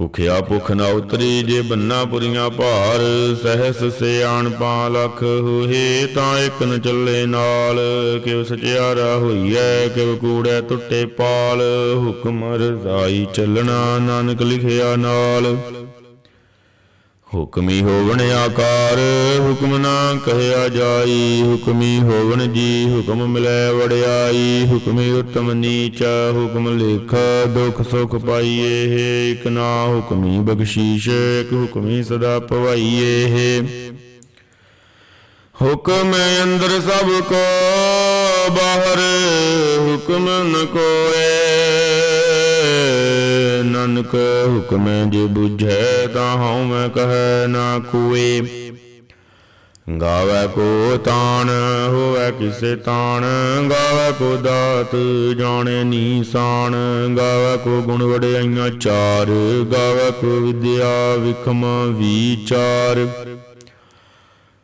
ਭੁਖਿਆ ਭੁਖ ਨਾ ਉਤਰੀ ਜੇ ਬੰਨਾ ਪੁਰੀਆਂ ਭਾਰ, ਸਹਿਸ ਸਿਆਣ ਪਾ ਲਖ ਹੋਏ ਤਾਂ ਇਕ ਨ ਚੱਲੇ ਨਾਲ। ਕਿਵ ਸਚਿਆਰਾ ਹੋਈਐ ਕਿਵ ਕੂੜੈ ਟੁੱਟੇ ਪਾਲ। ਹੁਕਮ ਰਜ਼ਾਈ ਚੱਲਣਾ, ਨਾਨਕ ਲਿਖਿਆ ਨਾਲ। ਹੁਕਮੀ ਹੋਵਣ ਆਕਾਰ, ਹੁਕਮ ਨਾ ਕਹਿਆ ਜਾਈ। ਹੁਕਮੀ ਹੋਵਣ ਜੀ, ਹੁਕਮ ਮਿਲੈ ਵੜਿਆਈ ਹੁਕਮੀ ਉਤਮ ਨੀਚ, ਹੁਕਮ ਲੇਖ ਦੁਖ ਸੁਖ ਪਾਈਏ। ਇਕ ਨਾ ਹੁਕਮੀ ਬਖਸ਼ੀਸ਼, ਇਕ ਹੁਕਮੀ ਸਦਾ ਪਵਾਈਏ। ਹੁਕਮ ਅੰਦਰ ਸਭ ਕੋ ਬਾਹਰ, ਹੁਕਮ ਨ ਕੋਏ। ਨਾਨਕ ਹੁਕਮ ਜੇ ਬੁਝੈ ਤਾਂ ਹਉ ਮੈਂ ਕਹੈ ਨਾ ਕੋਏ ਗਾਵੇ ਕੋ ਤਾਣ, ਹੋਵੇ ਕਿਸੇ ਤਾਣ। ਗਾਵੇ ਕੋ ਦਾਤ, ਜਾਣੇ ਨੀਸਾਨ ਗਾਵੇ ਕੋ ਗੁਣ ਵਡਿਆਈਆਂ ਚਾਰ। ਗਾਵੇ ਕੋ ਵਿਦਿਆ ਵਿਖਮ ਵਿਚਾਰ।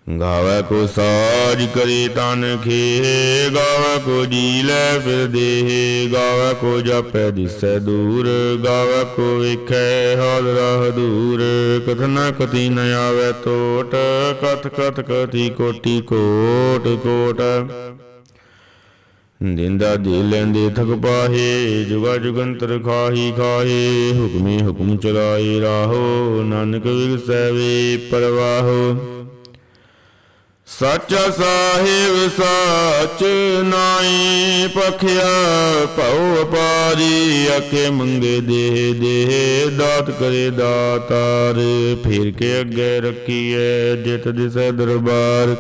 ਗਾਵੇ ਕੋ ਸਾਜ ਕਰੇ ਤਨ ਖੇ, ਗਾਵੇ ਕੋ ਜੀ ਲੈ ਫਿਰ ਦੇਹ ਗਾਵੇ ਕੋ ਜਾਪੈ ਦਿਸੈ ਦੂਰ, ਗਾਵੇ ਕੋ ਵੇਖੈ ਹਾਲ ਰਾਹ ਕਥਨਾ ਕਤੀ ਨ ਆਵੇ ਟੋਟ ਕਥ ਕਥ ਕਥੀ ਕੋਟੀ ਕੋਟ ਕੋਟ। ਦਿੰਦਾ ਦੇ ਲੈਂਦੇ ਥਕ ਪਾਹੇ, ਜੁਗਾ ਜੁਗੰਤਰ ਖਾਹੀ ਖਾਹੇ, ਹੁਕਮੇ ਹੁਕਮ ਚਲਾਏ ਰਾਹੋ, ਨਾਨਕ ਵਿਗਸੈ ਵੇ ਪਰਵਾਹੋ। ਸੱਚ ਸਾਹਿਬ, ਸੱਚ ਨਾਈ ਪਖਿਆ, ਭਉ ਅਪਾਰੀ ਅਕੇ ਮੰਗੇ ਦੇ ਦੇ ਦਾਤ ਕਰੇ ਦਾਤਾਰ। ਫੇਰ ਕੇ ਅੱਗੇ ਰੱਖੀਐ ਜਿਤ ਦਿਸੈ ਦਰਬਾਰ।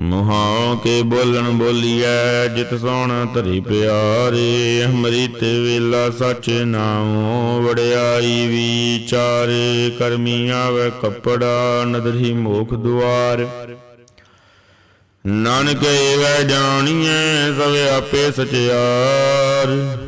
ਮੁਹਾਂ ਕੇ ਬੋਲਣ ਬੋਲੀਐ, ਜਿਤ ਸੋਣ ਧਰੀ ਪਿਆਰੇ, ਅੰਮ੍ਰਿਤ ਵੇਲਾ ਸਚ ਨਾਮੋ ਵੜਿਆਈ ਵਿਚਾਰ, ਕਰਮੀ ਆਵੇ ਕੱਪੜਾ, ਨਦਰੀ ਮੋਖ ਦੁਆਰ। ਨਾਨਕ ਏਵੈ ਜਾਣੀਐ, ਸਭ ਆਪੇ ਸਚਿਆਰ।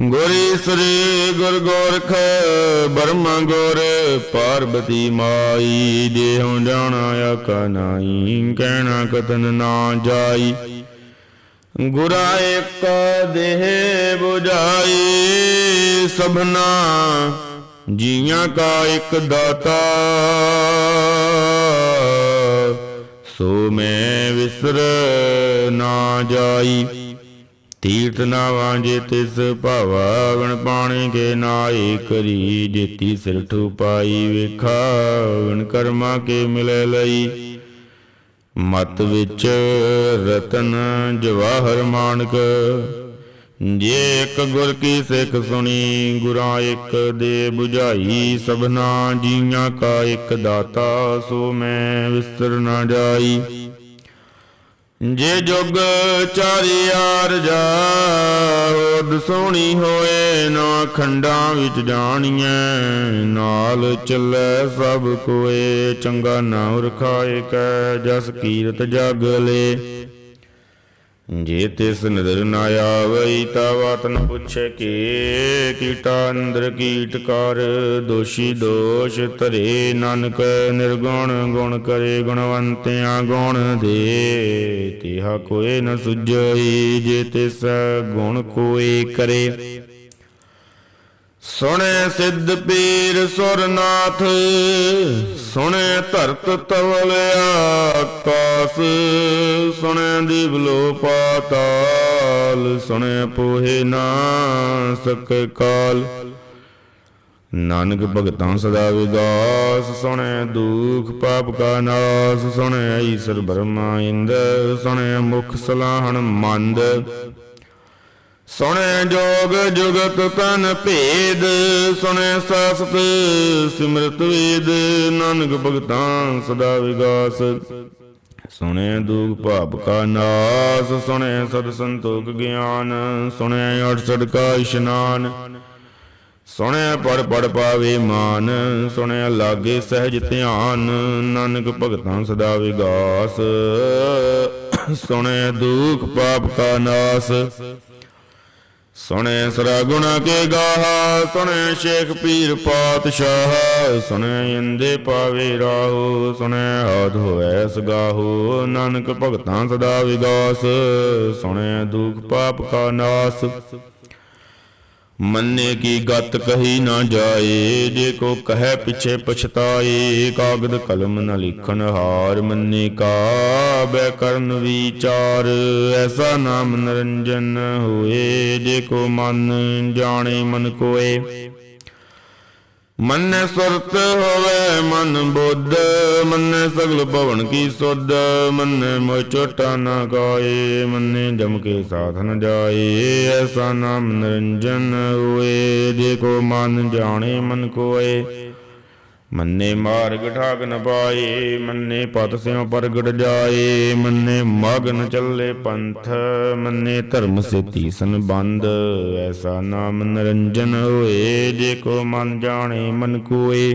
ਗੁਰੀ ਸ੍ਰੀ ਗੁਰ ਗੋਰਖ, ਬਰਮਾ ਗੁਰ, ਪਾਰਬਤੀ ਮਾਈ, ਦੇਹੁ ਜਾਣਾ ਆਕਾ ਨਾਈ ਕਹਿਣਾ ਕਤਨ ਨਾ ਜਾਈ। ਗੁਰਾ ਇੱਕ ਦੇਹ 부ਝਾਈ ਸਭਨਾ ਜੀਆਂ ਕਾ ਇੱਕ ਦਾਤਾ। ਸੋ ਮੈਂ ਵਿਸਰ ਨਾ ਜਾਈ। ਤੀਰਥ ਨਾ ਵਾਂਝੇ ਤਿਸ ਭਾਵਾ ਪਾਣੀ ਕੇ ਨਾਏ ਕਰੀ, ਜੇਤੀ ਸਿਰ ਠੂ ਪਾਈ ਵੇਖਾ ਕਰਮਾ ਕੇ ਮਿਲੇ ਲਈ। ਮਤ ਵਿੱਚ ਰਤਨ ਜਵਾਹਰ ਮਾਨਕ, ਜੇ ਇੱਕ ਗੁਰ ਕੀ ਸਿੱਖ ਸੁਣੀ, ਗੁਰਾਂ ਇੱਕ ਦੇ 부ਝਾਈ ਸਭਨਾ ਜੀਆਂ ਕਾ ਇੱਕ ਦਾਤਾ, ਸੋ ਮੈਂ ਵਿਸਰ ਨਾ ਜਾਈ। ਜੇ ਜੁਗ ਚਾਰਿਆਰ ਜਾ ਹੋਦ ਹੋਏ ਨਾ ਖੰਡਾਂ ਵਿੱਚ ਜਾਣੀਐ। ਨਾਲ ਚੱਲੇ ਸਭ ਕੋਏ, ਚੰਗਾ ਨਾਮ ਰਖਾਏ ਕੈ, ਜਸ ਕੀਰਤ ਜਗ ਲੇ। ਜੇ ਤਿਸ ਨਦਰ ਨਾ ਆਵਈ ਤਾ ਬਾਤ ਨ ਪੁੱਛੇ ਕੀ, ਕੀਟਾ ਅੰਦਰ ਕੀਟ ਕਰ, ਦੋਸ਼ੀ ਦੋਸ਼ ਧਰੇ ਨਾਨਕ, ਨਿਰਗੁਣ ਗੁਣ ਕਰੇ ਗੁਣਵੰਤਿਆਂ ਗੁਣ ਦੇ। ਤਿਹਾ ਕੋਏ ਨ ਸੁਝਈ, ਜੇ ਤਿਸ ਗੁਣ ਕੋਏ ਕਰੇ। ਸੁਣੇ ਸਿੱਧ ਪੀਰ ਸੁਰਨਾਥ, ਸੁਣੇ ਧਰਤ ਤਵਲ ਆਕਾਸ ਸੁਣੇ ਦਿਵਲੋ ਪਾਤਾਲ, ਸੁਣੇ ਪੋਹੇ ਨਾ ਸਕੈ ਕਾਲ। ਨਾਨਕ ਭਗਤਾਂ ਸਦਾ ਵਿਗਾਸ ਸੁਣੈ ਦੁਖ ਪਾਪ ਕਾ ਨਾਸ, ਸੁਣੈ ਈਸ਼ਰ ਬ੍ਰਹਮਾ ਇੰਦ, ਸੁਣੈ ਮੁਖ ਸਲਾਹਣ ਮੰਦ। ਸੁਣੈ ਜੋਗ ਜੁਗਤ ਤਨ ਭੇਦ, ਸੁਣੈ ਸਾਸਤ ਸਿਮਰਤ ਵੇਦ, ਨਾਨਕ ਭਗਤਾਂ ਸਦਾ ਵਿਗਾਸ। ਸੁਣੇ ਦੁਖ ਪਾਪ ਕਾ ਨਾਸ, ਸੁਣੇ ਸਦ ਸੰਤੋਖ ਗਿਆਨ, ਸੁਣੇ ਅਠਸਠ ਕਾ ਇਸ਼ਨਾਨ। ਸੁਣਿਆ ਪੜ ਪੜ ਪਾਵੇ ਮਾਨ ਸੁਣਿਆ ਲਾਗੇ ਸਹਿਜ ਧਿਆਨ, ਨਾਨਕ ਭਗਤਾਂ ਸਦਾ ਵਿਗਾਸ। ਸੁਣੇ ਦੁਖ ਪਾਪ ਕਾ ਨਾਸ ਸੁਣੇ ਸਰਾ ਗੁਣਾ ਕੇ ਗਾਹਾ, ਸੁਣੇ ਸ਼ੇਖ ਪੀਰ ਪਾਤਸ਼ਾਹ, ਸੁਣੇ ਇੰਦੇ ਪਾਵੇ ਰਾਹੋ, ਸੁਣੇ ਹਾਥ ਹੋਐ ਸਗਾਹੋ ਨਾਨਕ ਭਗਤਾਂ ਸਦਾ ਵਿਗਾਸ, ਸੁਣੇ ਦੁਖ ਪਾਪ ਕਾ ਨਾਸ। ਮੰਨੇ ਕੀ ਗਤ ਕਹੀ ਨਾ ਜਾਏ, ਜੇ ਕੋ ਕਹੈ ਪਿਛੇ ਪਛਤਾਏ, ਕਾਗਦ ਕਲਮ ਨ ਲਿਖਣ ਹਾਰ ਮੰਨੇ ਕਾ ਬੈ ਕਰਨ ਵਿਚਾਰ, ਐਸਾ ਨਾਮ ਨਰੰਜਨ ਹੋਏ, ਜੇ ਕੋ ਮਨ ਜਾਣੇ ਮਨ ਕੋਏ। ਮਨ ਸੁਰਤ ਹੋਵੇ ਮਨ ਬੁੱਧ, ਮਨ ਸਗਲ ਭਵਨ ਕੀ ਸੁਧ, ਮਨ ਮੋਇ ਚੋਟਾ ਨਾ ਗਾਏ, ਮਨ ਜਮ ਕੇ ਸਾਧਨ ਜਾਏ, ਐਸਾ ਨਾਮ ਨਿਰੰਜਨ ਹੋਏ ਦੇਖੋ ਮਨ ਜਾਣੇ ਮਨ ਕੋਏ ਮੰਨੇ ਮਾਰਗ ਠਾਕ ਨ ਪਾਏ, ਮੰਨੇ ਪਤ ਸਿਉ ਪ੍ਰਗਟ ਜਾਏ, ਮੰਨੇ ਮਗਨ ਚੱਲੇ ਪੰਥ, ਮੰਨੇ ਧਰਮ ਸੇਤੀ ਸੰਬੰਧ, ਐਸਾ ਨਾਮ ਨਿਰੰਜਨ ਹੋਏ, ਜੇ ਕੋ ਮਨ ਜਾਣੇ ਮਨ ਕੋਏ।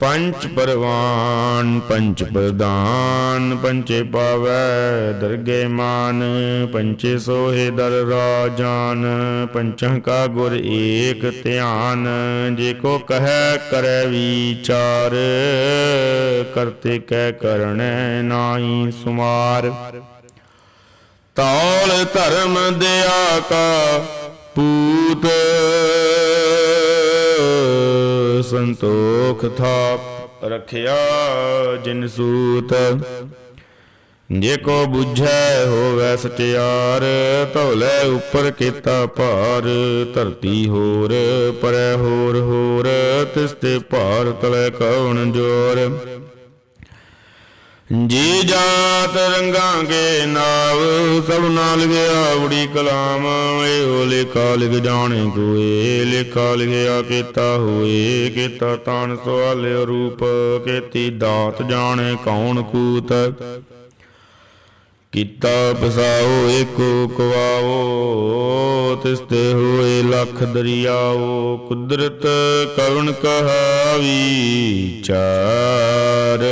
ਪੰਚ ਪਰਵਾਨ ਪੰਚ ਪ੍ਰਦਾਨ ਪੰਚੇ ਪਾਵੈ ਦਰਗੇ ਮਾਨ ਪੰਚੇ ਸੋਹੇ ਦਰ ਰਾਜਾਨ, ਪੰਚਾਂ ਕਾ ਗੁਰ ਏਕ ਧਿਆਨ, ਜੇ ਕੋ ਕਹੈ ਕਰੈ ਵਿਚਾਰ, ਕਰਤੇ ਕਹਿ ਕਰਣੈ ਨਾਹੀ ਸੁਮਾਰ। ਤੌਲ ਧਰਮ ਦਿਆ ਕਾ ਪੂਤ ਸੰਤੋਖ ਥਾਪ ਰਖਿਆ ਜਿਨ ਸੂਤ। ਜੇ ਕੋ 부ਝੈ ਹੋਵੈ ਸਟਿਆਰ ਧੌਲੇ ਉੱਪਰ ਕੀਤਾ ਭਾਰ, ਧਰਤੀ ਹੋਰ, ਪਰੈ ਹੋਰ ਹੋਰ, ਤਿਸ ਤੇ ਭਾਰ ਤਲੇ ਕੌਣ ਜੋਰ। ਜੀ ਜਾਤ ਰੰਗਾਂ ਕੇ ਨਾਵ, ਸਭ ਨਾਲ ਗਿਆ ਉੜੀ ਕਲਾਮ, ਇਹੋ ਲਿਖਾ ਲਿਖ ਜਾਣੇ ਕੋਏ, ਲੇਖਾ ਲਿਖਿਆ ਕੀਤਾ ਹੋਏ, ਕੀਤਾ ਤਾਨ ਸਵਾਲਿਓ ਰੂਪ, ਕੀਤੀ ਦਾਤ ਜਾਣੇ ਕੌਣ ਕੂਤ। ਕੀਤਾ ਪਸਾਓ ਏਕੋ ਕਵਾਓ ਤਿਸ ਤੇ ਹੋਏ ਲੱਖ ਦਰਿਆਓ। ਕੁਦਰਤ ਕਵਣ ਕਹਾਵੀ? ਚਾਰ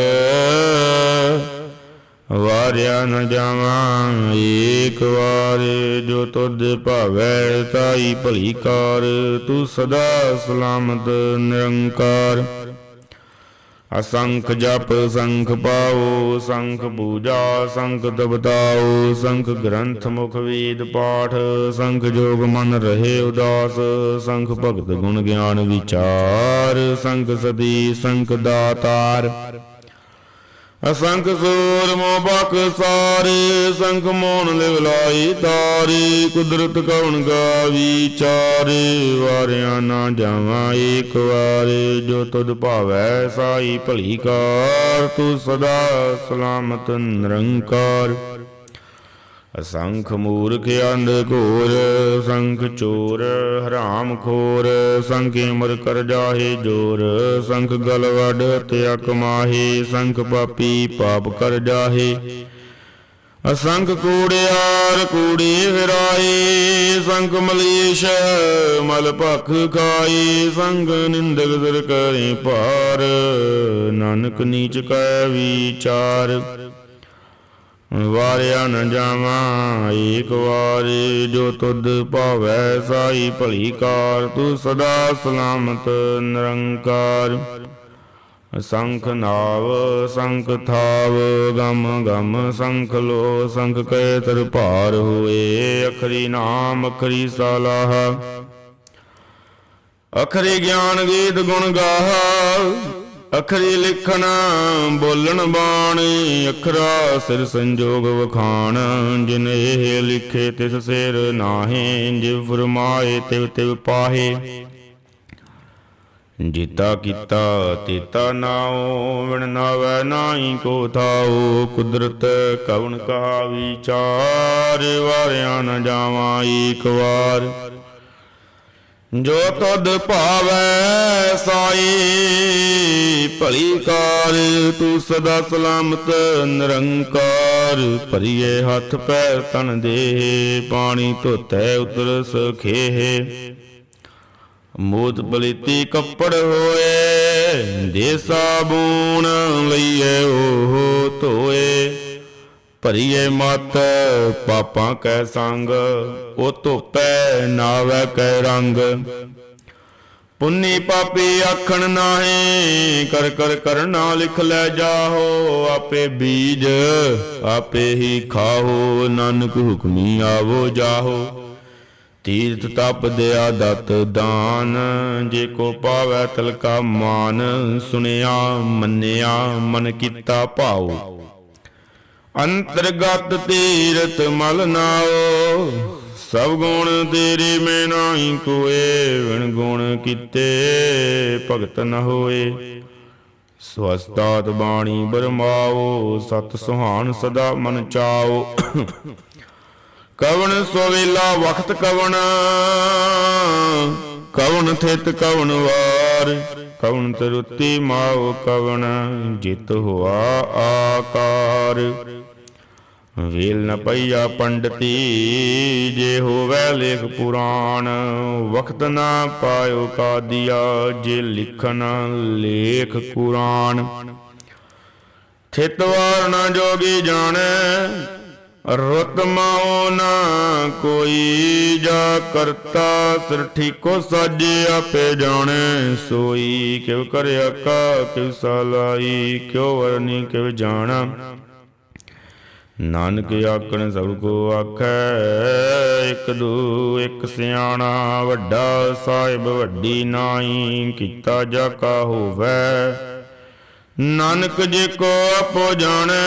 ਵਾਰਿਆ ਨ ਜਾਵਾਂ, ਏਕ ਵਾਰ ਜੋ ਤੁਧ ਭਾਵੈ ਤਾਈ ਭਲੀ ਕਾਰ। ਤੂੰ ਸਦਾ ਸਲਾਮਤ ਨਿਰੰਕਾਰ। ਅਸੰਖ ਜਪ ਸੰਖ ਪਾਓ, ਸੰਖ ਪੂਜਾ, ਸੰਖ ਤਪਤਾਓ ਸੰਖ ਗ੍ਰੰਥ ਮੁਖ ਵੇਦ ਪਾਠ, ਸੰਖ ਜੋਗ ਮਨ ਰਹੇ ਉਦਾਸ, ਸੰਖ ਭਗਤ ਗੁਣ ਗਿਆਨ ਵਿਚਾਰ, ਸੰਖ ਸਦੀ ਸੰਖ ਦਾਤਾਰ। ਅਸੰਖ ਸੂਰ ਮੋ ਬਖ ਸਾਰੇ, ਸੰਖ ਮੋਨ ਲਿਵਲਾਈ ਤਾਰੇ, ਕੁਦਰਤ ਕਉਣ ਗਾ ਵਿਚਾਰੇ ਵਾਰਿਆ ਨਾ ਜਾਵਾਂ ਏਕ ਵਾਰੇ, ਜੋ ਤੁਧ ਭਾਵੈ ਸਾਈ ਭਲੀ ਕਾਰ, ਤੂੰ ਸਦਾ ਸਲਾਮਤ ਨਿਰੰਕਾਰ। ਅਸੰਖ ਮੂਰਖ ਅੰਧ ਘੋਰ, ਸੰਖ ਚੋਰ, ਹਰਾਮ ਖੋਰ, ਸੰਖ ਮਰ ਕਰ ਜਾਹੇ ਜੋਰ, ਸੰਖ ਗਲ ਤਿਆ ਕਮਾਹੇ ਸੰਖ ਪਾਪੀ ਪਾਪ ਕਰ ਜਾਹੇ। ਅਸੰਖ ਕੂੜਿਆਰ ਕੂੜੀ ਫਿਰਾਏ ਸੰਖ ਮਲੀਸ਼ ਮਲ ਭਖ ਖਾਈ ਸੰਗ ਨਿੰਦਕ ਦਰ ਕਰੇ ਭਾਰ, ਨਾਨਕ ਨੀਚ ਕੈ ਵਿਚਾਰ। ਵਾਰਿਆ ਨ ਜਾਵਾਂ, ਏਕ ਵਾਰੀ ਜੋ ਤੁਧ ਭਾਵੈ ਸਾਈ ਭਲੀ ਕਾਰ, ਤੂੰ ਸਦਾ ਸਲਾਮਤ ਨਿਰੰਕਾਰ। ਸੰਖ ਨਾਵ, ਸੰਖ ਥਾਵ, ਗਮ ਗਮ ਸੰਖ ਲੋ, ਸੰਖ ਕੈ ਤਰ ਭਾਰ ਹੋਏ, ਅਖਰੀ ਨਾਮ, ਅਖਰੀ ਸਲਾਹ। ਅਖਰੀ ਗਿਆਨ ਗੀਤ ਗੁਣ ਗਾਹ ਅਖਰੀ ਲਿਖਣ, ਬੋਲਣ ਬਾਣੀ, ਅਖਰਾ ਸਿਰ ਸੰਜੋਗ ਵਖਾਣ, ਜਿਨ ਇਹ ਲਿਖੇ ਤਿਸ ਸਿਰ ਨਾਹੀ, ਜਿਵ ਫਰਮਾਏ ਤਿਵ ਤਿਵ ਪਾਹੇ। ਜੀਤਾ ਕੀਤਾ, ਤੀਤਾ ਨਾਉ ਵਿਣ ਨਾਵੈ ਨਾਹੀ ਕੋ ਥਾਉ, ਕੁਦਰਤ ਕਵਣ ਕਹਾ ਵਿਚਾਰ, ਵਾਰਿਆ ਨ ਜਾਵਾਂ ਏਕ ਵਾਰ। ਜੋ ਤੁਧ ਭਾਵੈ ਸਾਈ, ਭਲੀ ਕਾਰ, ਤੂੰ ਸਦਾ ਸਲਾਮਤ ਨਿਰੰਕਾਰ। ਭਰੀਏ ਹੱਥ ਪੈਰ ਤਨ ਦੇ, ਪਾਣੀ ਧੋਤੈ ਉਤਰ ਸਖੇਹ ਮੋਤ ਬਲੀਤੀ ਕੱਪੜ ਹੋਏ, ਦੇ ਸਾਬੂਨ ਲਈਏ ਉਹ ਧੋਏ। ਭਰੀਏ ਮਤ, ਪਾਪਾਂ ਕੈ ਸੰਗ, ਉਹ ਧੋਪੈ ਨਾਵੈ ਕੈ ਰੰਗ। ਪੁੰਨੀ ਪਾਪੀ ਆਖਣ ਨਾਹੀ, ਕਰ ਕਰ ਕਰਨਾ ਲਿਖ ਲੈ ਜਾਹੋ, ਆਪੇ ਬੀਜ ਆਪੇ ਹੀ ਖਾਹੋ, ਨਾਨਕ ਹੁਕਮੀ ਆਵੋ ਜਾਹੋ। ਤੀਰਥ ਤਪ ਦਿਆ ਦਤ ਦਾਨ, ਜੇ ਕੋ ਪਾਵੈ ਤਲਕਾ ਮਾਨ ਸੁਨਿਆ ਮੰਨਿਆ ਮਨ ਕੀਤਾ ਭਾਉ। ਅੰਤਰਗਤ ਤੀਰਥ ਮਲ ਨਾਓ, ਸਭ ਗੁਣ ਤੇਰੇ ਮੈਂ ਨਾਹੀ ਕੋਏ ਵਿਣ ਗੁਣ ਕੀਤੇ ਭਗਤ ਨ ਹੋਏ। ਸਵਸਤਾਤ ਬਾਣੀ ਬਰਮਾਓ, ਸਤ ਸੁਹਾਨ ਸਦਾ ਮਨ ਚਾਓ। ਕਵਣ ਸੋਵੇਲਾ ਵਖਤ ਕਵਣ ਕਵਣ ਥਿਤ ਕਵਣ ਵਾਰ ਕਵਣ ਤਰੁੱਤੀ ਮਾਉ ਕਵਣ, ਜਿਤ ਹੋਆ ਆਕਾਰ। ਵੇਲ ਨ ਪਈਆ ਪੰਡਤੀ, ਜੇ ਹੋਵੇ ਲੇਖ ਪੁਰਾਣ, ਵਖਤ ਨਾ ਪਾਇਓ ਕਾਦੀਆ, ਜੇ ਲਿਖਨ ਲੇਖ ਕੁਰਾਨ। ਥਿਤ ਵਾਰ ਨ ਜੋਗੀ ਜਾਣੈ ਰੁਤ ਮਾਉ ਨਾ ਕੋਈ ਜਾ ਕਰਤਾ, ਸਿਰ ਠੀਕੋ ਸਾਜੇ ਆਪੇ ਜਾਣੈ, ਸੋਈ ਕਿਵ ਕਰਿਆ ਕਾ ਕਿਵ ਸਲਾਈ, ਕਿਉ ਵਰਨੀ ਕਿਵ ਜਾਣਾ। ਨਾਨਕ ਆਖਣ ਸਭ ਕੋ ਆਖੈ, ਇੱਕ ਦੂ ਇਕ ਸਿਆਣਾ, ਵੱਡਾ ਸਾਹਿਬ ਵੱਡੀ ਨਾਈ, ਕੀਤਾ ਜਾ ਕਾ ਹੋਵੈ। ਨਾਨਕ ਜੇ ਕੋ ਆਪੋ ਜਾਣੈ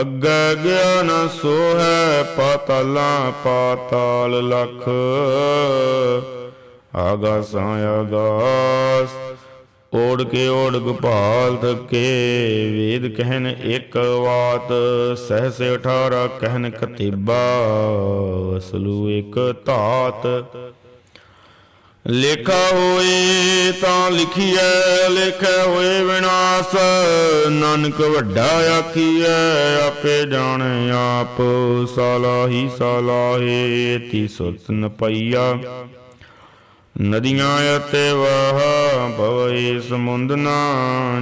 ਅੱਗੇ ਗਿਆਨ ਸੋ ਹੈ ਪਾਤਾਲਾਂ ਪਾਤਾਲ ਲਖ। ਆਗਾਸਾਂ ਆਗਾਸ, ਓੜ ਕੇ ਓੜ ਗੋਪਾਲ ਥਕੇ ਵੇਦ ਕਹਿਨ ਇੱਕ ਬਾਤ ਸਹਸ 18 ਕਹਿਨ ਕਤੀਬਾ ਅਸਲੂ ਇੱਕ ਧਾਤ। ਲੇਖਾ ਹੋਏ ਤਾਂ ਲਿਖੀਐ, ਲੇਖੈ ਹੋਏ ਵਿਨਾਸ਼। ਨਾਨਕ ਵੱਡਾ ਆਖੀਐ, ਆਪੇ ਜਾਣੈ ਆਪ। ਸਾਲਾਹੀ ਸਾਲਾਹੇ ਤੀ ਸੁਰਤ ਪਈਆ ਨਦੀਆਂ ਅਤੇ ਵਾਹ ਭਵਏ ਸਮੁੰਦ ਨਾ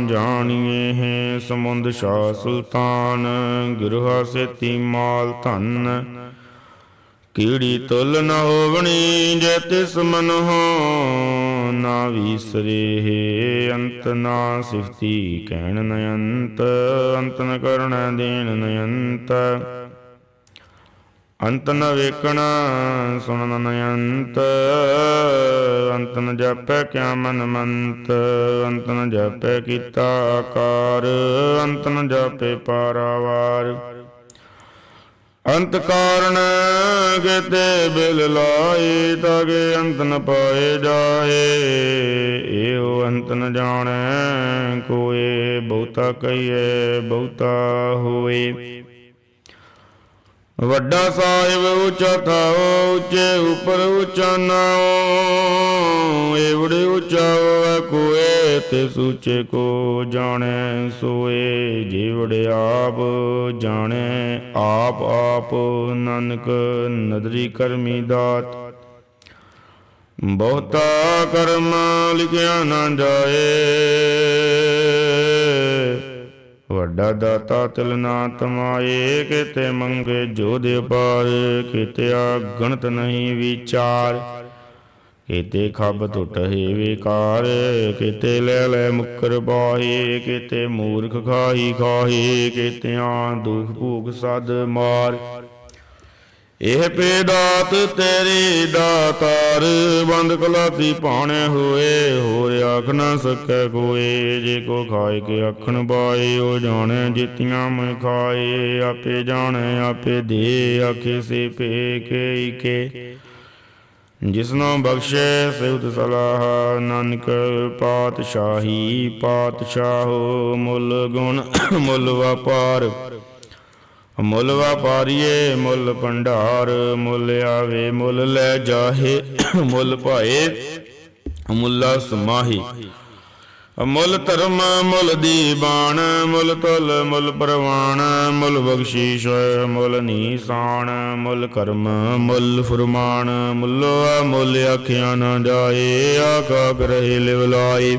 ਜਾਣੀਏ ਹੈ ਸਮੁੰਦ ਸ਼ਾਹ ਸੁਲਤਾਨ। ਗਿਰਹਾ ਸੇਤੀ ਮਾਲ ਧਨ ਕੀੜੀ ਤੁਲ ਨ ਹੋਵਣੀ ਜੇ ਤਿਸ ਮਨ ਹੋ, ਨਾ ਵੀਸਰੇ ਹੈ ਅੰਤ, ਨਾ ਸਿਫਤੀ ਕਹਿਣ ਨ ਅੰਤ ਅੰਤ ਨ ਕਰਣ ਦੇਣ ਨ ਅੰਤ ਅੰਤ ਨ ਵੇਖਣ ਸੁਣਨ ਨ ਅੰਤ ਅੰਤ ਨ ਜਾਪੈ ਕਿਆ ਮਨ ਮੰਤ, ਅੰਤ ਨ ਜਾਪੈ ਕੀਤਾ ਆਕਾਰ, ਅੰਤ ਨ ਜਾਪੈ ਪਾਰਾਵਾਰ। ਅੰਤ ਕਾਰਨ ਕਿਤੇ ਬਿਲ ਲਾਏ ਤਾਗੇ ਅੰਤ ਨ ਪਾਏ ਜਾਏ। ਇਹੋ ਅੰਤ ਨ ਜਾਣੈ, ਕੋਏ ਬਹੁਤਾ ਕਹੀਏ ਬਹੁਤਾ ਹੋਏ। ਵੱਡਾ ਸਾਹਿਬ ਉੱਚਾ ਥਾਓ ਉੱਚੇ ਉਪਰ ਉੱਚਾ ਨਾਓ ਏਵੜੇ ਉੱਚਾ ਹੋਵੇ ਕੋਏ, ਤੇ ਸੂਚੇ ਕੋ ਜਾਣੈ ਸੋਏ। ਜੀਵੜੇ ਆਪ ਜਾਣੈ, ਆਪ ਆਪ ਨਾਨਕ ਨਦਰੀ ਕਰਮੀ ਦਾਤ। ਬਹੁਤਾ ਕਰਮ ਲਿਖਿਆ ਨਾ ਜਾਏ। ਵੱਡਾ ਦਾਤਾ ਤਿਲ ਨਾ ਤਮਾਏ ਕਿਤੇ ਮੰਗੇ ਜੋਧ ਪਾਰ, ਕਿਤੇ ਗਣਤ ਨਹੀਂ ਵਿਚਾਰ। ਕਿਤੇ ਖੱਬ ਟੁੱਟ ਹੈ ਵਿਕਾਰ, ਕਿਤੇ ਲੈ ਲੈ ਮੁਕਰ ਪਾਹੇ ਕਿਤੇ ਮੂਰਖ ਖਾਹੀ ਖਾਹੇ, ਕਿਤਿਆਂ ਦੁਖ ਭੂਖ ਸਦ ਮਾਰ। ਇਹ ਪੇਦਾਤ ਤੇਰੀ ਦਾਤਾਰ, ਬੰਦ ਕਲਾਸੀ ਪਾਣੇ ਹੋਏ, ਹੋਰ ਆਖ ਨਾ ਸਕੈ ਕੋਏ, ਜੇ ਕੋ ਖਾਏ ਕੇ ਆਖਣ ਪਾਏ ਉਹ ਜਾਣੇ ਜਿਤੀਆਂ ਮੈਂ ਖਾਏ, ਆਪੇ ਜਾਣੇ, ਆਪੇ ਦੇ, ਆਖੇ ਸੇ ਪੇ ਕੇ ਕੇ ਜਿਸਨੋ ਬਖਸ਼ੇ ਸਿਵਤ ਸਲਾਹ, ਨਾਨਕ ਪਾਤਸ਼ਾਹੀ, ਪਾਤਸ਼ਾਹੋ ਮੁੱਲ ਗੁਣ, ਮੁੱਲ ਵਪਾਰ। ਮੁੱਲ ਵਪਾਰੀਏ, ਮੁੱਲ ਭੰਡਾਰ, ਮੁੱਲ ਆਵੇ, ਮੁੱਲ ਲੈ ਜਾਹੇ, ਮੁੱਲ ਭਾਏ, ਮੁੱਲਾ ਸਮਾਹੀ। ਮੁੱਲ ਧਰਮ, ਮੁੱਲ ਦੀਬਾਨ ਮੁੱਲ ਤੁਲ, ਮੁੱਲ ਪ੍ਰਵਾਨ, ਮੁੱਲ ਬਖਸ਼ੀਸ਼, ਮੁੱਲ ਨੀਸਾਨ, ਮੁੱਲ ਕਰਮ, ਮੁੱਲ ਫਰਮਾਨ ਮੁੱਲੋ ਮੁੱਲ ਆਖਿਆ ਨਾ ਜਾਏ ਆਕਾ ਕਰਹਿ ਲਿਵ ਲਾਈ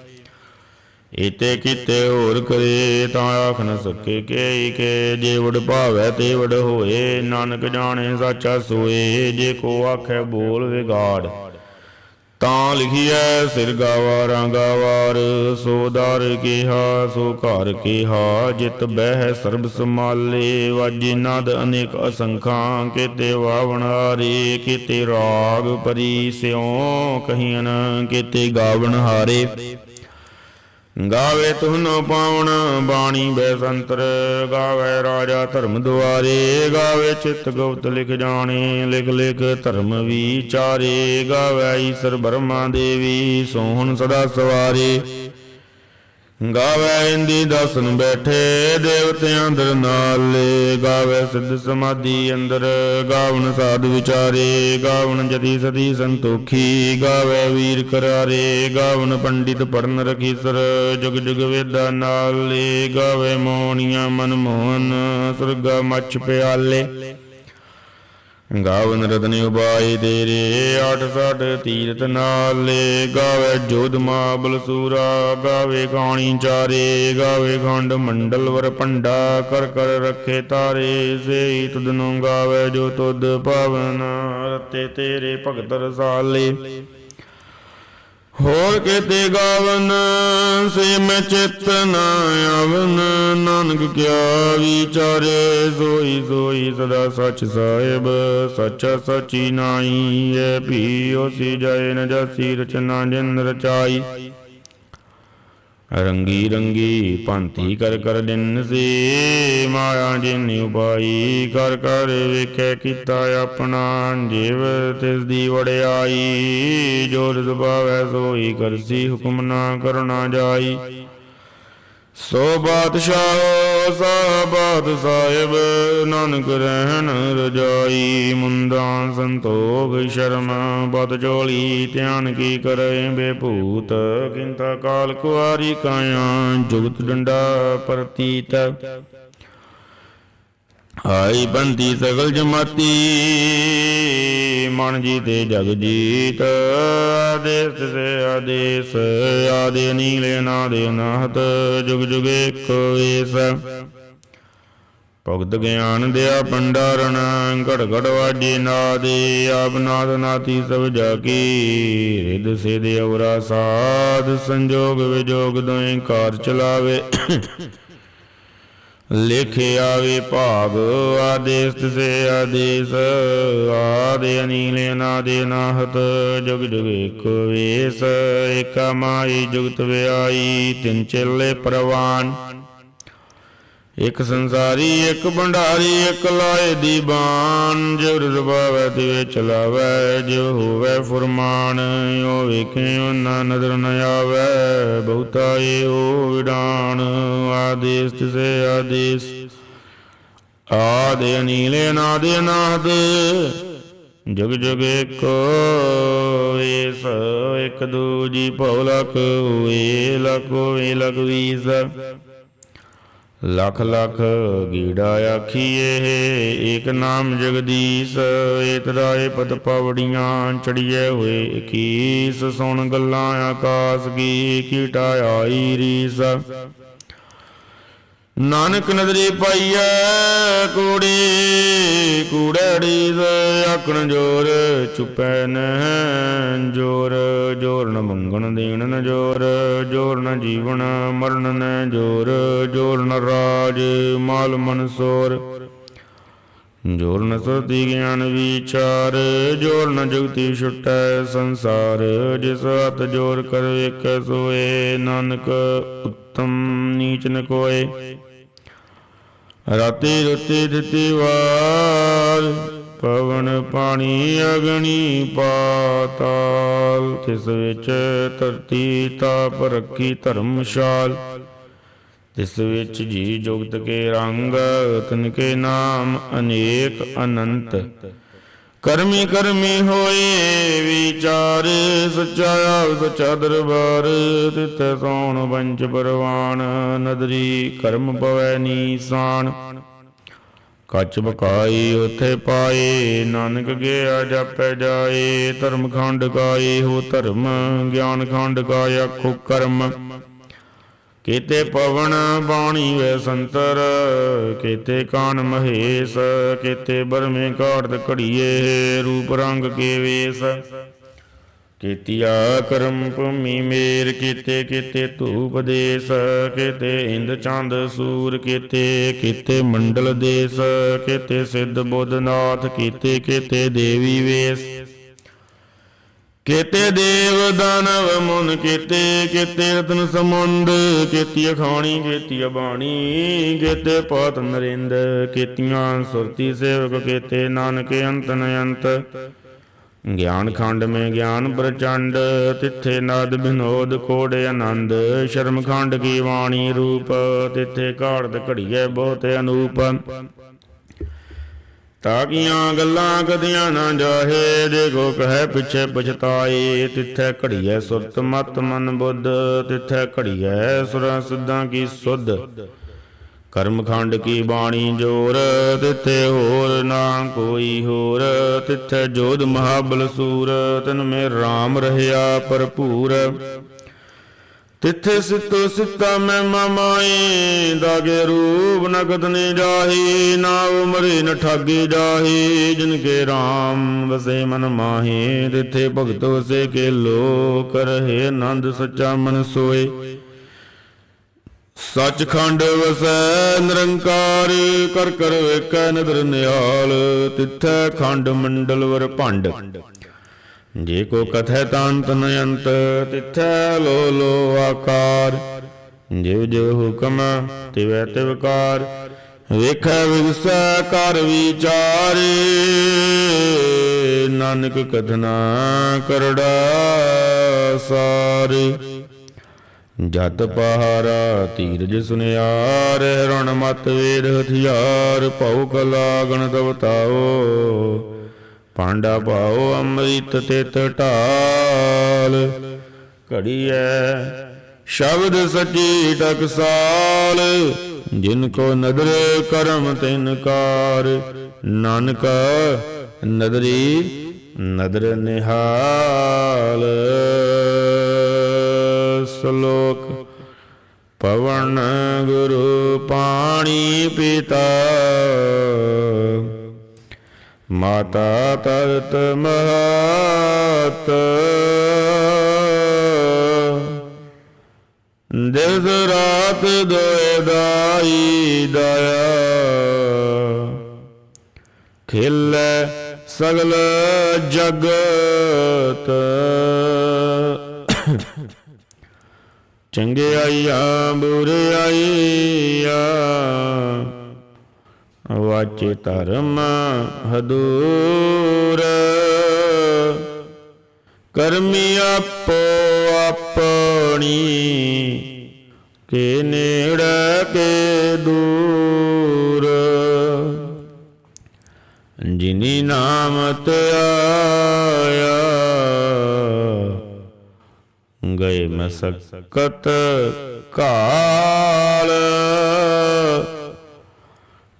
ਇਤੇ ਕਿਤੇ ਹੋਰ ਕਰੇ ਤਾਂ ਆਖ ਨ ਸਕੇ ਕੇ ਕੇ। ਜੇ ਵਡ ਭਾਵੈ ਤੇ ਵਡ ਹੋਏ, ਨਾਨਕ ਜਾਣੇ ਸਾਚਾ ਸੋਏ, ਜੇ ਕੋ ਆਖੈ ਬੋਲ ਵਿਗਾੜ। ਤਾਂ ਲਿਖੀਐ, ਸਿਰ ਗਾਵਾਰਾਂ ਗਾਵਾਰ ਸੋ ਦਰ ਕੀਹਾ, ਸੋ ਘਰ ਕਿਹਾ, ਜਿਤ ਬਹਿ ਸਰਬ ਸਮਾਲੇ ਵਾਜੀ ਨਦ ਅਨੇਕ ਅਸੰਖਾਂ, ਕਿਤੇ ਵਾਵਣਾਰੇ ਕਿਤੇ ਰਾਗ ਪਰੀ ਸਿਉ ਕਹੀਨ ਕਿਤੇ ਗਾਵਣ ਹਾਰੇ। ਗਾਵੇ ਤੁਹਨੋ ਪਾਉਣ ਬਾਣੀ ਬੈਸੰਤਰ ਗਾਵੇ ਰਾਜਾ ਧਰਮ ਦੁਆਰੇ, ਗਾਵੇ ਚਿਤ ਗੁਪਤ ਲਿਖ ਜਾਣੇ, ਲਿਖ ਲਿਖ ਧਰਮ ਵਿਚਾਰੇ, ਗਾਵੇ ਈਸ਼ਰ ਬਰਮਾ ਦੇਵੀ, ਸੋਹਣ ਸਦਾ ਸਵਾਰੇ। ਗਾਵੇ ਇੰਦੀ ਦਸਨ ਬੈਠੇ ਦੇਵਤਿਆਂ ਦਰ ਨਾਲੇ ਗਾਵੇ ਸਿੱਧ ਸਮਾਧੀ ਅੰਦਰ ਗਾਵਨ ਸਾਧ ਵਿਚਾਰੇ। ਗਾਵਨ ਜਦੀ ਸਦੀ ਸੰਤੋਖੀ, ਗਾਵੇ ਵੀਰ ਕਰਾਰੇ। ਗਾਵਨ ਪੰਡਿਤ ਪੜਨ ਰਖੀਸਰ, ਜੁਗ ਜੁਗ ਵੇਦਾ ਨਾਲੇ ਗਾਵੇ ਮੋਣੀਆਂ ਮਨ ਮੋਹਨ ਸੁਰਗਾ ਮੱਛ ਪਿਆਲੇ। ਗਾਵਨ ਰਤਨ ਉਬਾਏ ਤੇਰੇ, ਆਠ ਸੱਠ ਤੀਰਤ ਨਾਲੇ। ਗਾਵੇ ਜੋਧ ਮਾਬਲ ਸੂਰਾ, ਗਾਵੇ ਗਾਣੀ ਚਾਰੇ। ਗਾਵੇ ਖੰਡ ਮੰਡਲ ਵਰ ਪੰਡਾ ਕਰ ਕਰ ਰੱਖੇ ਤਾਰੇ। ਸੇ ਤੁਧ ਗਾਵੇ ਜੋ ਤੁਧ ਪਾਵਨ, ਰਤੇ ਤੇਰੇ ਭਗਤ ਰਸਾਲੇ। ਹੋਰ ਕਿਤੇ ਗਾਵਨ, ਸੇ ਮੈਂ ਚਿਤ ਨਾ ਆਵਨ। ਨਾਨਕ ਕਿਆ ਵਿਚਾਰੇ, ਸੋਈ ਸੋਈ ਸਦਾ ਸੱਚ ਸਾਹਿਬ, ਸੱਚਾ ਸਚੀ ਨਾਈ ਏ ਭੀ ਹੋਸੀ ਜਾਏ ਨ ਜਾਸੀ ਰਚਨਾ ਜਿਨ ਰਚਾਈ। ਰੰਗੀ ਰੰਗੀ ਭਾਂਤੀ ਕਰ ਕਰ ਦਿਨ ਸੇ। ਮਾਇਆ ਜਿਨ ਉਪਾਈ ਕਰ ਕਰ ਵੇਖੇ ਕੀਤਾ ਆਪਣਾ ਜੀਵ, ਤਿਸ ਦੀ ਵੜਿਆਈ ਜੋ ਰਿਸ ਭਾਵੈ ਸੋਈ ਕਰਸੀ, ਹੁਕਮ ਨਾ ਕਰਨਾ ਜਾਈ। ਸੋ ਬਾਦਸ਼ਾਹ ਸਾਬਾਦ ਸਾਹਿਬ, ਨਾਨਕ ਰਹਿਣ ਰਜਾਈ ਮੁੰਦਾ ਸੰਤੋਖ ਸ਼ਰਮ, ਬਦ ਚੋਲੀ ਧਿਆਨ ਕੀ ਕਰੇ ਬੇਭੂਤ, ਕਿੰਤਾ ਕਾਲ ਕੁਆਰੀ ਕਾਇਆ, ਜੁਗਤ ਡੰਡਾ ਪ੍ਰਤੀਤ। ਆਈ ਬੰਦੀ ਸਗਲ ਜਮਾਤੀ, ਮਨ ਜੀ ਤੇ ਜਗ ਜੀਤ। ਆਦੇਸ ਸੇ ਆਦੇਸ, ਆਦੇ ਨੀਲੇ ਨਾਦੇ ਨਾਹਤ, ਜੁਗ ਜੁਗ ਏਕ ਏਸ। ਭਗਤ ਗਿਆਨ ਦਿਆ ਭੰਡਾਰਨ ਘੜ ਘੜ ਵਾਜੇ ਨਾਦੇ, ਆਪ ਨਾਦ ਨਾਤੀ ਸਭ ਜਾ ਕੀ ਰਿਦ ਸਿਧ ਔਰਾ ਸਾਧ, ਸੰਜੋਗ ਵਿਜੋਗ ਦੋਇ ਕਾਰ ਚਲਾਵੇ। ਲਿਖਿਆ ਆਵੇ ਭਾਗ ਆਦੇਸ ਸੇ ਆਦੇਸ, ਆਦੇ ਅਨੀਲੇ ਨਾਦੇ ਨਾਹਤ ਜੁਗ ਜੁਗ ਏਕ ਵੇਸ, ਏਕਾ ਮਾਈ ਜੁਗਤ ਵਿਆਈ ਤਿੰਨ ਚੇਲੇ ਪ੍ਰਵਾਨ। ਇਕ ਸੰਸਾਰੀ, ਇਕ ਭੰਡਾਰੀ, ਇਕ ਲਾਏ ਦੀਬਾਨ ਜੋ ਰਵਾਵੇ ਤੇ ਚਲਾਵੇ ਜੋ ਹੋਵੇ ਫਰਮਾਨ ਓ ਵੇਖੇ ਉਹਨਾਂ ਨਦਰ ਨ ਆਵੇ, ਬਹੁਤਾ ਏ ਓ ਵਿਡਾਨ ਆਦੇਸ ਤਿਸੇ ਆਦੇਸ, ਆਦਿ ਅਨੀਲ ਅਨਾਦਿ ਅਨਾਦ, ਜਗ ਜਗ ਏਕੋ ਏਸ ਇਕ ਦੂਜੀ ਭਉ ਲਖ ਹੋਏ ਲਖ ਹੋਏ, ਲਖ ਵੀਸ ਲਖ ਲਖ ਗੀੜਾ ਆਖੀਏ, ਏਕ ਨਾਮ ਜਗਦੀਸ਼ ਏਤਰਾਏ ਪਦ ਪਵੜੀਆਂ ਚੜੀਏ ਹੋਏ ਇਕੀਸ, ਸੁਣ ਗੱਲਾਂ ਆਕਾਸ, ਕੀ ਕੀਟਾ ਆਈ ਰੀਸ। ਨਾਨਕ ਨਦਰੀ ਪਾਈਐ ਕੂੜੀ, ਕੂੜੜੀ ਆਕਣ ਜੋਰ, ਚੁਪੈ ਨ ਜੋਰ ਜੋਰ ਨ ਮੰਗਣ ਦੇਣ ਨ ਜੋਰ ਜੋਰ ਨ ਜੀਵਨ ਮਰਨ ਨ ਜੋਰ ਜੋਰ ਨ ਰਾਜ ਮਾਲ ਮਨਸੋਰ ਜੋਰ ਨ ਸੁਰਤੀ ਗਿਆਨ ਵਿਚਾਰ, ਜੋਰ ਨ ਜੁਗਤੀ ਛੁਟੈ ਸੰਸਾਰ, ਜਿਸ ਹੱਥ ਜੋਰ ਕਰ ਵੇਖ ਸੋਏ, ਨਾਨਕ ਉੱਤਮ ਨੀਚ ਨ ਕੋਏ। ਰਾਤੀ ਰੁੱਤੀ ਦਿੱਤੀ ਵਾਰ, ਪਵਨ ਪਾਣੀ ਅਗਨੀ ਪਾਤਾਲ। ਤਿਸ ਵਿੱਚ ਧਰਤੀ ਤਾਪ ਰੱਖੀ ਧਰਮਸ਼ਾਲ। ਤਿਸ ਵਿੱਚ ਜੀ ਜੁਗਤ ਕੇ ਰੰਗ, ਤਨ ਕੇ ਨਾਮ ਅਨੇਕ ਅਨੰਤ। ਕਰਮੀ ਕਰਮੀ ਹੋਏ ਵਿਚਾਰ, ਸੱਚਾ ਆਪ ਦਰਬਾਰ, ਤਿੱਥੇ ਸੋਣ ਬੰਚ ਪਰਵਾਨ, ਨਦਰੀ ਕਰਮ ਪਵੈ ਨੀਸਾਨ। ਕੱਚ ਬਕਾਈ ਉਥੇ ਪਾਏ, ਨਾਨਕ ਗਿਆ ਜਪੈ ਜਾਏ, ਧਰਮ ਖੰਡ ਕਾਏ ਹੋ ਧਰਮ, ਗਿਆਨ ਖੰਡ ਕਾਇਆ ਆਖੋ ਕਰਮ। ਕੀਤੇ ਪਵਨ ਬਾਣੀ ਵੇ ਸੰਤਰ, ਕੀਤੇ ਕਾਨ ਮਹੇਸ਼, ਕੀਤੇ ਬਰਮੇ ਕਾੜਤ ਘੜੀਏ, ਰੂਪ ਰੰਗ ਕੇ ਵੇਸ। ਕੀਤਿਆ ਕਰਮ ਭੂਮੀ ਮੇਰ, ਕੀਤੇ ਕੀਤੇ ਧੂਪ ਦੇਸ, ਕੀਤੇ ਇੰਦ ਚੰਦ ਸੂਰ, ਕੀਤੇ ਕੀਤੇ ਮੰਡਲ ਦੇਸ, ਕੀਤੇ ਸਿੱਧ ਬੁੱਧਨਾਥ ਕੀਤੇ ਕੀਤੇ ਦੇਵੀ ਵੇਸ। ਕੀਤੇ ਦੇਵ ਦਾਨਵ ਮੁਨ ਕੀਤੇ ਕੀਤੇ ਰਤਨ ਸਮੁੰਦ ਕੀਤੀ ਅਖਾਣੀ ਕੀਤੀ ਬਾਣੀ, ਕੀਤੇ ਪਤ ਨਰਿੰਦ, ਕੀਤੀਆਂ ਸੁਰਤੀ ਸੇਵਕ, ਕੀਤੇ ਨਾਨਕ ਅੰਤ ਨ ਅੰਤ ਗਿਆਨ ਖੰਡ ਮੇ ਗਿਆਨ ਪ੍ਰਚੰਡ, ਤਿੱਥੇ ਨਾਦ ਬਿਨੋਦ ਕੋੜੇ ਆਨੰਦ। ਸ਼ਰਮ ਖੰਡ ਕੀ ਬਾਣੀ ਰੂਪ, ਤਿੱਥੇ ਘਾੜਤ ਘੜੀਏ ਬਹੁਤ ਅਨੂਪ। ਤਾਕੀਆਂ ਗੱਲਾਂ ਕਦੀਆਂ ਨਾ ਜਾਹੇ, ਦੇਖੋ ਕਹੈ ਪਿਛੇ ਪਛਤਾਏ, ਤਿੱਥੈ ਘੜੀਐ ਸੁਰਤ ਮਤ ਮਨ ਬੁੱਧ, ਤਿੱਥੈ ਘੜੀਐ ਸੁਰਾਂ ਸਿੱਧਾਂ ਕੀ ਸੁਧ। ਕਰਮਖੰਡ ਕੀ ਬਾਣੀ ਜੋਰ, ਤਿੱਥੇ ਹੋਰ ਨਾ ਕੋਈ ਹੋਰ, ਤਿੱਥੈ ਜੋਧ ਮਹਾਬਲ ਸੂਰ, ਤਨ ਮੇ RAM ਰਹਿਆ ਭਰਪੂਰ। ਤਿੱਥੇ ਸਿਤੋ ਸਿਤਾ ਮੈਂ ਮਾਮਾਏ ਦਾਗੇ ਰੂਪ ਨਗਦ ਨੇ ਜਾਹੀ, ਨਾ ਉਮਰੇ ਨ ਠਾਗੇ ਜਾਹੀ ਜਿਨ ਕੇ RAM ਵਸੇ ਮਨ ਮਾਹੀ, ਤਿੱਥੇ ਭਗਤੋ ਸੇ ਕੇ ਲੋਕ ਰਹੇ, ਆਨੰਦ ਸੱਚਾ ਮਨ ਸੋਏ। ਸੱਚਖੰਡ ਵਸੈ ਨਿਰੰਕਾਰ, ਕਰ ਕਰ ਵੇਖੈ ਨਦਰ ਨਿਹਾਲ, ਤਿੱਥੈ ਖੰਡ ਮੰਡਲ ਵਰ ਭੰਡ। ਜੇ ਕੋ ਕਥੈ ਤਾਂਤ ਨਯੰਤ, ਤਿਥੈ ਲੋ ਲੋ ਆਕਾਰ। ਜਿਵ ਜਿਵ ਹੁਕਮ, ਤਿਵੈ ਤਿਵਕਾਰ ਵੇਖੈ ਵਿਗਸੈ ਕਰ ਵਿਚਾਰੇ, ਨਾਨਕ ਕਥਨਾ ਕਰੜਾ ਸਾਰੇ। ਜਤ ਪਹਾਰਾ ਧੀਰਜ ਸੁਨਿਆਰ ਰਣ ਮਤ ਵੇਦ ਹਥਿਆਰ, ਭਉ ਕਲਾ ਗਣ ਦਵਤਾਓ ਪਾਂਡਾ ਭਾਉ ਅੰਮ੍ਰਿਤ ਤਿਤ ਢਾਲ। ਘੜੀਐ ਸ਼ਬਦ ਸਚੀ ਟਕਸਾਲ। ਜਿਨ ਕੋ ਨਦਰ ਕਰਮ ਤਿਨ ਕਾਰ। ਨਾਨਕ ਨਦਰੀ ਨਦਰ ਨਿਹਾਲ। ਸ਼ਲੋਕ ਪਵਨ ਗੁਰੂ ਪਾਣੀ ਪੀਤਾ। ਮਾਤਾ ਤਰਤ ਮਹਤ। ਦਿਸ ਰਾਤ ਦੋਏ ਦਾਈ ਦਇਆ। ਖਿਲੇ ਸਗਲ ਜਗਤ। ਚੰਗਿਆਈਆਂ ਬੁਰਿਆਈਆਂ ਵਾਚੇ ਧਰਮ ਹਦੂਰ। ਕਰਮੀ ਆਪੋ ਆਪਣੀ, ਕੇ ਨੇੜੇ, ਕੇ ਦੂਰ। ਜਿਨੀ ਨਾਮ ਧਿਆਇਆ ਗਏ ਮਸਕਤ ਕਾਲ।